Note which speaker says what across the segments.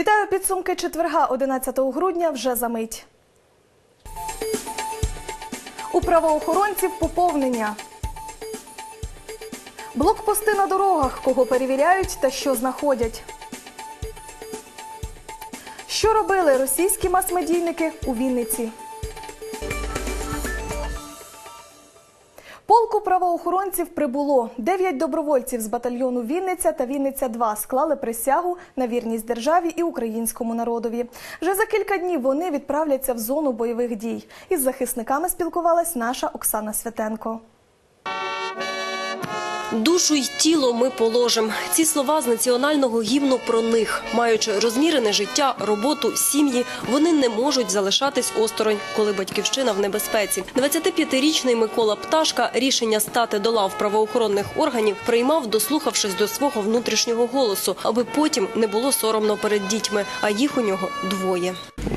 Speaker 1: Вітаю підсумки четверга 11 грудня вже за мить. У правоохоронців поповнення. Блокпости на дорогах, кого перевіряють та що знаходять. Що робили російські мас-медійники у Вінниці? Полку правоохоронців прибуло. Дев'ять добровольців з батальйону Вінниця та Вінниця 2 склали присягу на вірність державі і українському народові. Вже за кілька днів вони відправляться в зону бойових дій. Із захисниками спілкувалась наша Оксана Святенко.
Speaker 2: Душу й тіло ми положим. Ці слова з національного гімну про них. Маючи розмірене життя, роботу, сім'ї, вони не можуть залишатись осторонь, коли батьківщина в небезпеці. 25-річний Микола Пташка рішення стати до лав правоохоронних органів приймав, дослухавшись до свого внутрішнього голосу, аби потім не було соромно перед дітьми. А їх у нього двоє.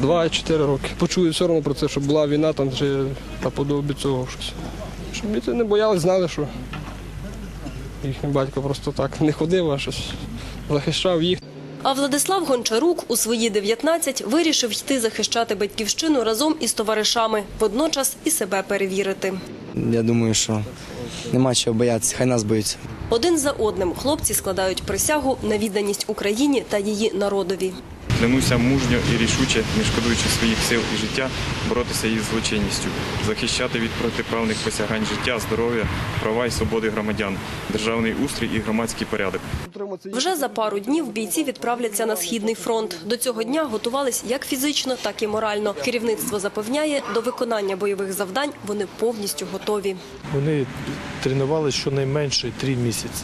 Speaker 3: Два-чотири роки. Почую одно про це, щоб була війна там чи наподобі цього щось. Щоб діти не боялись, знали, що їхній батько просто так не ходив, а щось захищав їх.
Speaker 2: А Владислав Гончарук у свої 19 вирішив йти захищати батьківщину разом із товаришами, водночас і себе перевірити.
Speaker 4: Я думаю, що нема чого боятися, хай нас боються.
Speaker 2: Один за одним хлопці складають присягу на відданість Україні та її народові.
Speaker 5: Клянуся мужньо і рішуче, не шкодуючи своїх сил і життя, боротися із злочинністю, захищати від протиправних посягань життя, здоров'я, права і свободи громадян, державний устрій і громадський порядок.
Speaker 2: Вже за пару днів бійці відправляться на східний фронт. До цього дня готувались як фізично, так і морально. Керівництво запевняє, до виконання бойових завдань вони повністю готові.
Speaker 6: Вони тренувалися щонайменше три місяці.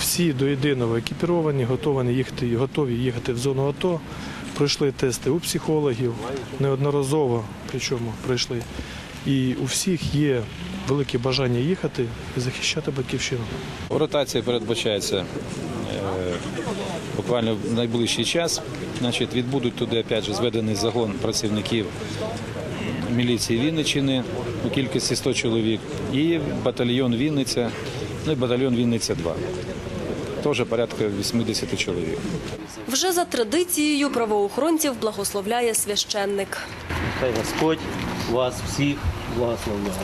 Speaker 6: Всі до єдиного екіпіровані, готові їхати, готові їхати в зону АТО. Пройшли тести у психологів, неодноразово причому пройшли. І у всіх є велике бажання їхати і захищати батьківщину.
Speaker 7: Ротація передбачається е, буквально в найближчий час. Значить, відбудуть туди опять же зведений загон працівників міліції Вінниччини у кількості 100 чоловік і батальйон Вінниця, ну і батальйон Вінниця 2. Теж порядка 80 чоловік.
Speaker 2: Вже за традицією правоохоронців благословляє священник.
Speaker 8: Хай Господь вас всіх благословляє.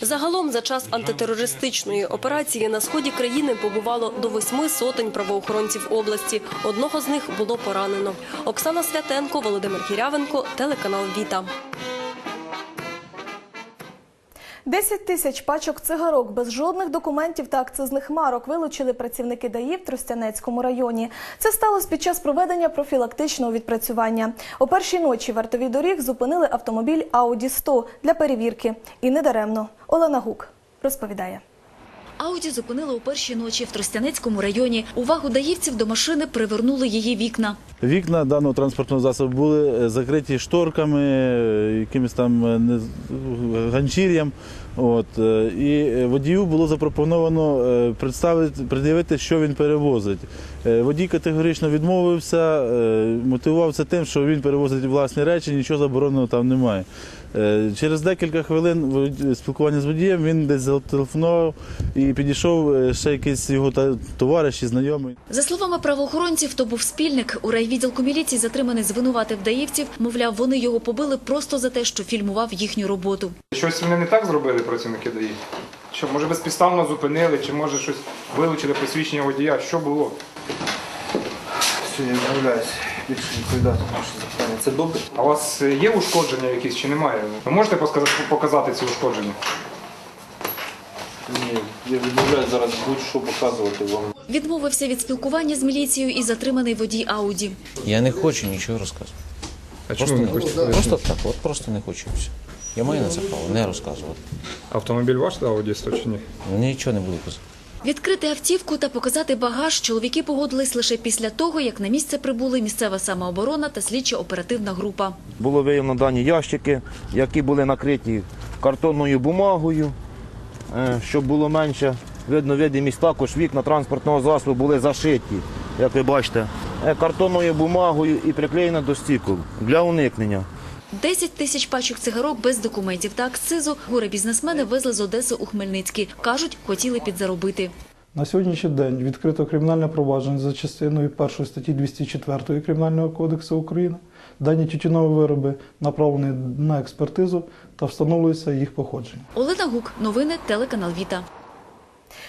Speaker 2: Загалом за час антитерористичної операції на сході країни побувало до восьми сотень правоохоронців області. Одного з них було поранено. Оксана Святенко, Володимир Кірявенко, телеканал Віта.
Speaker 1: 10 тисяч пачок цигарок без жодних документів та акцизних марок вилучили працівники ДАІ в Тростянецькому районі. Це сталося під час проведення профілактичного відпрацювання. О першій ночі вартові доріг зупинили автомобіль Audi 100 для перевірки. І недаремно. Олена Гук розповідає.
Speaker 9: Ауді зупинили у першій ночі в Тростянецькому районі. Увагу даївців до машини привернули її вікна.
Speaker 10: Вікна даного транспортного засобу були е, закриті шторками, е, якимось там е, ганчір'ям. От, е, і водію було запропоновано е, представити, пред'явити, що він перевозить. Е, Водій категорично відмовився, е, мотивував це тим, що він перевозить власні речі, нічого забороненого там немає. Е, Через декілька хвилин спілкування з водієм він десь зателефонував і підійшов е, ще якийсь його та- товариш і знайомий.
Speaker 9: За словами правоохоронців, то був спільник. У райвідділку міліції затриманий звинуватив даївців. Мовляв, вони його побили просто за те, що фільмував їхню роботу.
Speaker 11: Щось вони не так зробили працівники ДАІ? Що, може безпідставно зупинили, чи може щось вилучили посвідчення водія? Що було?
Speaker 4: Все, я більше відповідати на ваше запитання. Це добре?
Speaker 11: А у вас є ушкодження якісь чи немає? Ви можете показати, показати ці ушкодження?
Speaker 10: Ні, я відмовляюсь зараз будь-що показувати вам.
Speaker 9: Відмовився від спілкування з міліцією і затриманий водій Ауді.
Speaker 12: Я не хочу нічого розказувати.
Speaker 11: А
Speaker 12: Просто, не, просто так, от просто не хочу. і все. Я маю на це право не розказувати.
Speaker 11: Автомобіль ваш Audi 100 чи ні?
Speaker 12: Нічого не буду казати.
Speaker 9: Відкрити автівку та показати багаж чоловіки погодились лише після того, як на місце прибули місцева самооборона та слідчо-оперативна група.
Speaker 8: Було виявлено дані ящики, які були накриті картонною бумагою, е, щоб було менше. Видно, видимість також вікна транспортного засобу були зашиті, як ви бачите, е, картонною бумагою і приклеєно до стікол для уникнення.
Speaker 9: 10 тисяч пачок цигарок без документів та акцизу горе бізнесмени везли з Одеси у Хмельницький. Кажуть, хотіли підзаробити.
Speaker 13: На сьогоднішній день відкрито кримінальне провадження за частиною 1 статті 204 Кримінального кодексу України. Дані тютюнові вироби направлені на експертизу та встановлюється їх походження.
Speaker 9: Олена Гук, новини, телеканал Віта.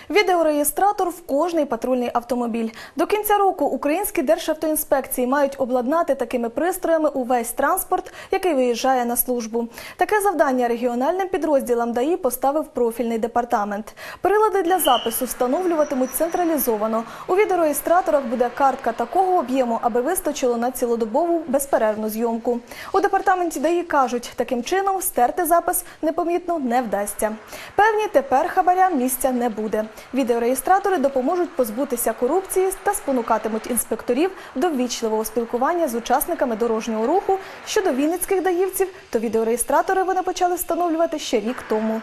Speaker 1: Відеореєстратор в кожний патрульний автомобіль. До кінця року українські державтоінспекції мають обладнати такими пристроями увесь транспорт, який виїжджає на службу. Таке завдання регіональним підрозділам ДАІ поставив профільний департамент. Прилади для запису встановлюватимуть централізовано. У відеореєстраторах буде картка такого об'єму, аби вистачило на цілодобову безперервну зйомку. У департаменті ДАІ кажуть, таким чином стерти запис непомітно не вдасться. Певні тепер хабарям місця не буде. Відеореєстратори допоможуть позбутися корупції та спонукатимуть інспекторів до ввічливого спілкування з учасниками дорожнього руху. Щодо вінницьких даївців, то відеореєстратори вони почали встановлювати ще рік тому.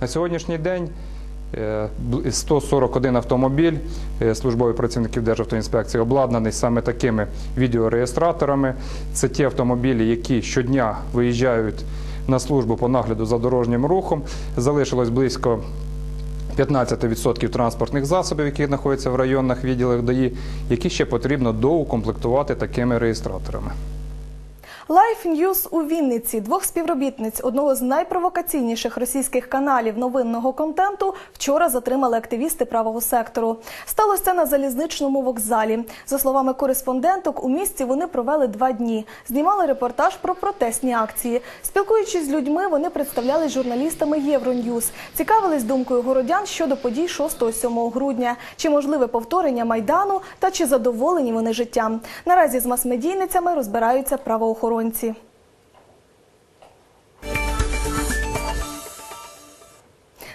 Speaker 11: На сьогоднішній день е, бл- 141 автомобіль е, службових працівників Державтоінспекції обладнаний саме такими відеореєстраторами. Це ті автомобілі, які щодня виїжджають на службу по нагляду за дорожнім рухом. Залишилось близько 15% транспортних засобів, які знаходяться в районних відділах ДАІ, які ще потрібно доукомплектувати такими реєстраторами.
Speaker 1: Life News у Вінниці двох співробітниць одного з найпровокаційніших російських каналів новинного контенту вчора затримали активісти правого сектору. Сталося це на залізничному вокзалі. За словами кореспонденток, у місті вони провели два дні. Знімали репортаж про протестні акції. Спілкуючись з людьми, вони представлялись журналістами Євроньюз. Цікавились думкою городян щодо подій 6-7 грудня, чи можливе повторення майдану та чи задоволені вони життям. Наразі з мас-медійницями розбираються правоохоронці.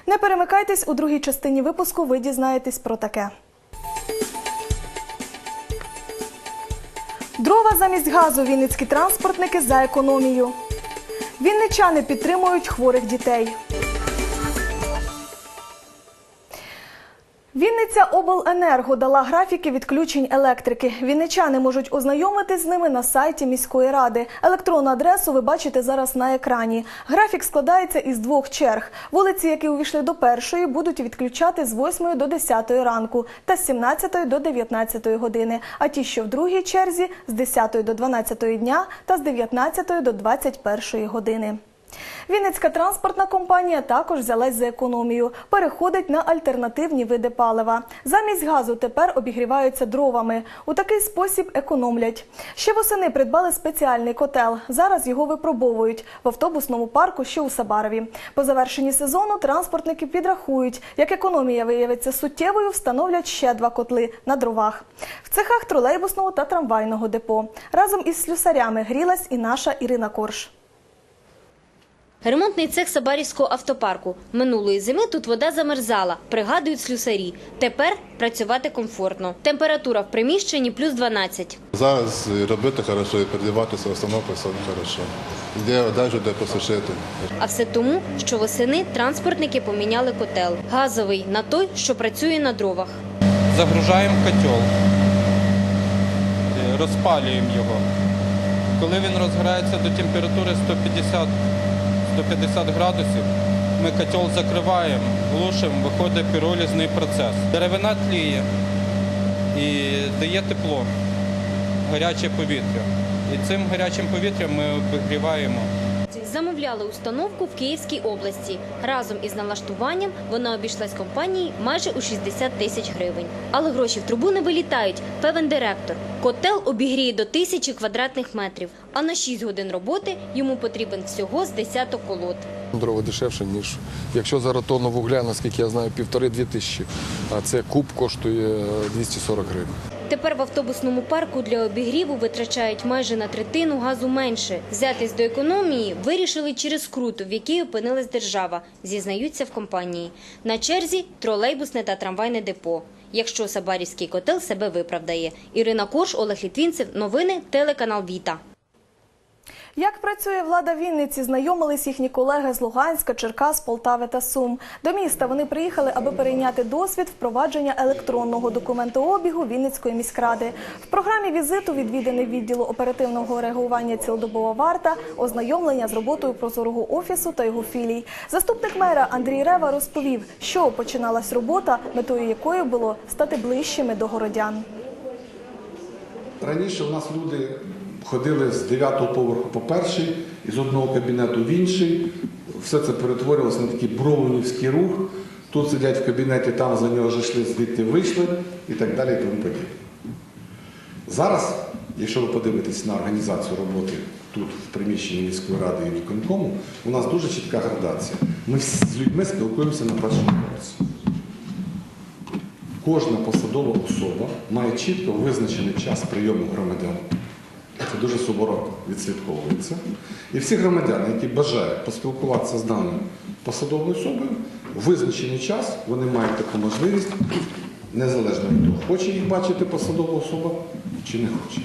Speaker 1: Не перемикайтесь у другій частині випуску. Ви дізнаєтесь про таке. Дрова замість газу вінницькі транспортники за економію. Вінничани підтримують хворих дітей. Вінниця обленерго дала графіки відключень електрики. Вінничани можуть ознайомитись з ними на сайті міської ради. Електронну адресу ви бачите зараз на екрані. Графік складається із двох черг. Вулиці, які увійшли до першої, будуть відключати з 8 до 10 ранку та з 17 до 19 години. А ті, що в другій черзі, з 10 до 12 дня та з 19 до 21 години. Вінницька транспортна компанія також взялась за економію. Переходить на альтернативні види палива. Замість газу тепер обігріваються дровами. У такий спосіб економлять. Ще восени придбали спеціальний котел. Зараз його випробовують в автобусному парку, що у Сабарові. По завершенні сезону транспортники підрахують, як економія виявиться суттєвою, встановлять ще два котли на дровах. В цехах тролейбусного та трамвайного депо. Разом із слюсарями грілась і наша Ірина Корж.
Speaker 14: Ремонтний цех Сабарівського автопарку. Минулої зими тут вода замерзала, пригадують слюсарі. Тепер працювати комфортно. Температура в приміщенні плюс 12.
Speaker 15: Зараз робити хорошо і передіватися, установка все хорошо. Де одежу, де посушити.
Speaker 14: А все тому, що восени транспортники поміняли котел. Газовий на той, що працює на дровах.
Speaker 16: загружаємо котел, е, розпалюємо його. Коли він розгорається до температури 150, 150 градусів, ми котел закриваємо, глушимо, виходить піролізний процес. Деревина тліє і дає тепло, гаряче повітря. І цим гарячим повітрям ми обігріваємо
Speaker 14: Замовляли установку в Київській області. Разом із налаштуванням вона обійшлась компанії майже у 60 тисяч гривень. Але гроші в трубу не вилітають. Певен директор. Котел обігріє до тисячі квадратних метрів, а на 6 годин роботи йому потрібен всього з десяток колод.
Speaker 17: Дрова дешевше, ніж якщо зараз тонну вугля, наскільки я знаю, півтори-дві тисячі, а це куб коштує 240 гривень.
Speaker 14: Тепер в автобусному парку для обігріву витрачають майже на третину газу менше. Взятись до економії вирішили через круту, в якій опинилась держава, зізнаються в компанії. На черзі тролейбусне та трамвайне депо. Якщо Сабарівський котел себе виправдає. Ірина Корж, Олег Літвінцев. Новини телеканал Віта.
Speaker 1: Як працює влада Вінниці, знайомились їхні колеги з Луганська, Черкас, Полтави та Сум. До міста вони приїхали, аби перейняти досвід впровадження електронного документообігу Вінницької міськради. В програмі візиту відвіданий відділу оперативного реагування цілодобова варта, ознайомлення з роботою прозорого офісу та його філій. Заступник мера Андрій Рева розповів, що починалась робота, метою якої було стати ближчими до городян.
Speaker 18: Раніше у нас люди ходили з 9-го поверху по перший і з одного кабінету в інший. Все це перетворювалося на такий броунівський рух. Тут сидять в кабінеті, там за нього зайшли, звідти вийшли і так далі і тому подібне. Зараз, якщо ви подивитесь на організацію роботи тут, в приміщенні міської ради і виконкому, у нас дуже чітка градація. Ми з людьми спілкуємося на першому поверсі. Кожна посадова особа має чітко визначений час прийому громадян. Дуже суворо відслідковується. І всі громадяни, які бажають поспілкуватися з даною посадовою особою, в визначений час вони мають таку можливість, незалежно від того, хоче їх бачити посадова особа чи не хоче.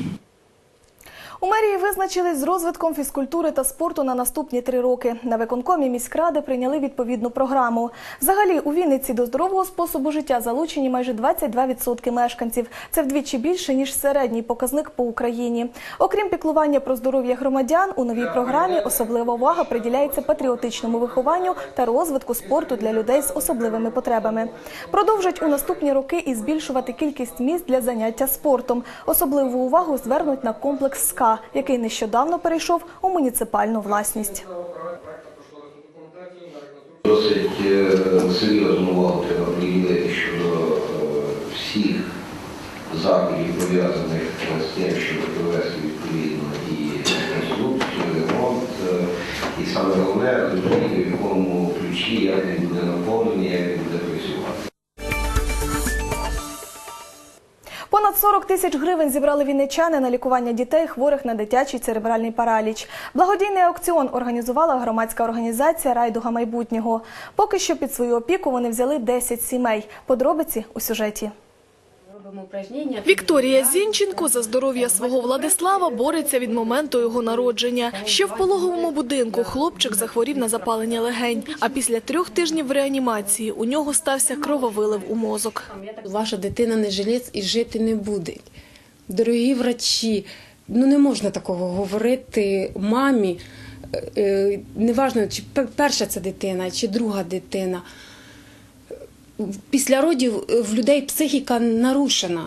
Speaker 1: У мерії визначились з розвитком фізкультури та спорту на наступні три роки. На виконкомі міськради прийняли відповідну програму. Взагалі у Вінниці до здорового способу життя залучені майже 22% мешканців. Це вдвічі більше ніж середній показник по Україні. Окрім піклування про здоров'я громадян, у новій програмі особлива увага приділяється патріотичному вихованню та розвитку спорту для людей з особливими потребами. Продовжать у наступні роки і збільшувати кількість місць для заняття спортом. Особливу увагу звернуть на комплекс СКА, який нещодавно перейшов у муніципальну власність.
Speaker 19: Досить е, серйозну увагу треба приділити щодо е, всіх заходів, пов'язаних з тим, щоб провести відповідно і реконструкцію, ремонт, е, і саме головне в якому ключі, як він буде наповнений, як він буде працювати.
Speaker 1: Понад 40 тисяч гривень зібрали вінничани на лікування дітей, хворих на дитячий церебральний параліч. Благодійний аукціон організувала громадська організація Райдуга майбутнього. Поки що під свою опіку вони взяли 10 сімей. Подробиці у сюжеті. Вікторія Зінченко за здоров'я свого Владислава бореться від моменту його народження. Ще в пологовому будинку хлопчик захворів на запалення легень, а після трьох тижнів в реанімації у нього стався крововилив у мозок.
Speaker 20: Ваша дитина не жилець і жити не буде. Дорогі врачі, ну не можна такого говорити мамі. Е, е, Неважно, чи перша це дитина, чи друга дитина. Після родів е, в людей психіка нарушена.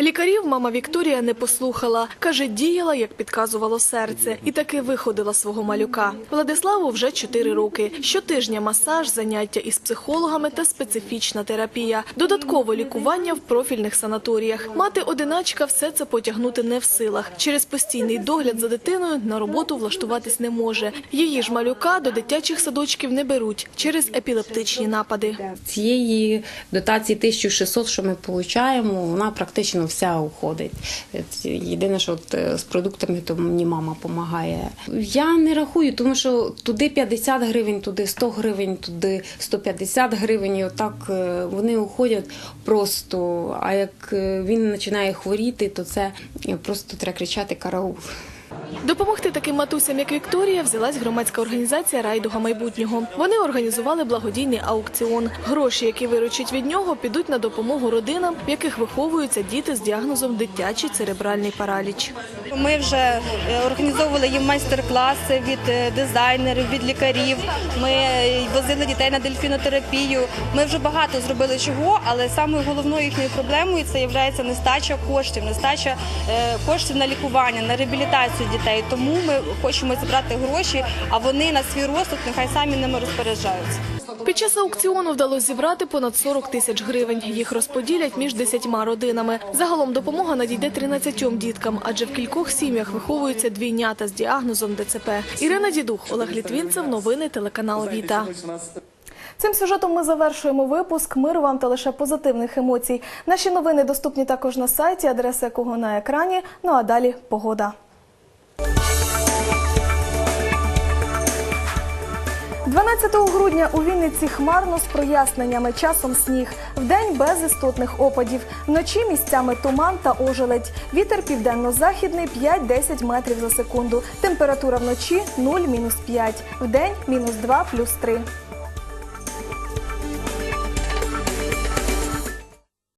Speaker 1: Лікарів мама Вікторія не послухала. Каже, діяла, як підказувало серце, і таки виходила свого малюка. Владиславу вже 4 роки. Щотижня масаж, заняття із психологами та специфічна терапія. Додатково лікування в профільних санаторіях. Мати одиначка все це потягнути не в силах. Через постійний догляд за дитиною на роботу влаштуватись не може. Її ж малюка до дитячих садочків не беруть через епілептичні напади.
Speaker 20: Цієї дотації 1600, що ми отримуємо, вона практично вся уходить. Єдине, що от е, з продуктами, то мені мама допомагає. Я не рахую, тому що туди 50 гривень, туди 100 гривень, туди 150 гривень. І отак е, вони уходять просто. А як е, він починає хворіти, то це просто треба кричати караул.
Speaker 1: Допомогти таким матусям, як Вікторія, взялась громадська організація Райдуга майбутнього. Вони організували благодійний аукціон. Гроші, які виручать від нього, підуть на допомогу родинам, в яких виховуються діти з діагнозом дитячий церебральний параліч.
Speaker 21: Ми вже е, організовували їм майстер-класи від е, дизайнерів, від лікарів. Ми е, возили дітей на дельфінотерапію. Ми вже багато зробили чого, але самою головною їхньою проблемою це є нестача коштів, нестача коштів на лікування, на реабілітацію дітей. Тому ми хочемо зібрати гроші, а вони на свій розсуд нехай самі ними розпоряджаються.
Speaker 1: Під час аукціону вдалося зібрати понад 40 тисяч гривень. Їх розподілять між 10 родинами. Загалом допомога надійде 13 діткам, адже в кількох сім'ях виховуються двійнята з діагнозом ДЦП. Ірина Дідух, Олег Літвінцев, новини телеканал Віта. Цим сюжетом ми завершуємо випуск. Миру вам та лише позитивних емоцій. Наші новини доступні також на сайті, адреса якого на екрані. Ну а далі погода. 12 грудня у Вінниці хмарно з проясненнями, часом сніг. Вдень без істотних опадів. Вночі місцями туман та ожеледь. Вітер південно-західний 5-10 метрів за секунду. Температура вночі 0-5. Вдень мінус 2 плюс 3.